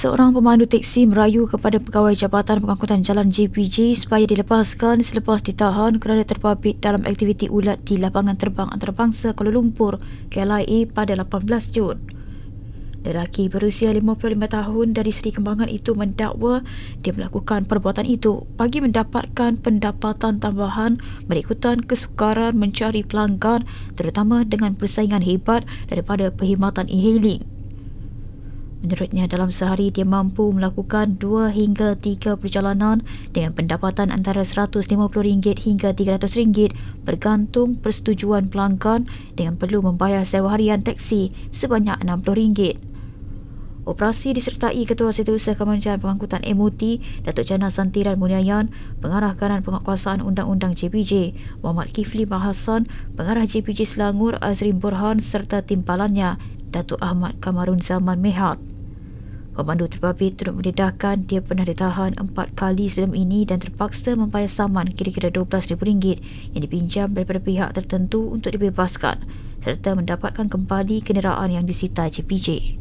Seorang pemandu teksi merayu kepada pegawai Jabatan Pengangkutan Jalan JPJ supaya dilepaskan selepas ditahan kerana terbabit dalam aktiviti ulat di lapangan terbang antarabangsa Kuala Lumpur, KLIA pada 18 Jun. Lelaki berusia 55 tahun dari Seri Kembangan itu mendakwa dia melakukan perbuatan itu bagi mendapatkan pendapatan tambahan berikutan kesukaran mencari pelanggan terutama dengan persaingan hebat daripada perkhidmatan e-hailing. Menurutnya dalam sehari dia mampu melakukan 2 hingga 3 perjalanan dengan pendapatan antara RM150 hingga RM300 bergantung persetujuan pelanggan dengan perlu membayar sewa harian teksi sebanyak RM60. Operasi disertai Ketua Setiausaha Kementerian Pengangkutan MOT, Datuk Jana Santiran Muniayan, Pengarah Kanan Penguasaan Undang-Undang JPJ, Muhammad Kifli Mahasan, Pengarah JPJ Selangor Azrin Burhan serta timpalannya, Datuk Ahmad Kamarun Zaman Mehat. Pemandu terbabit turut mendedahkan dia pernah ditahan empat kali sebelum ini dan terpaksa membayar saman kira-kira RM12,000 yang dipinjam daripada pihak tertentu untuk dibebaskan serta mendapatkan kembali kenderaan yang disita JPJ.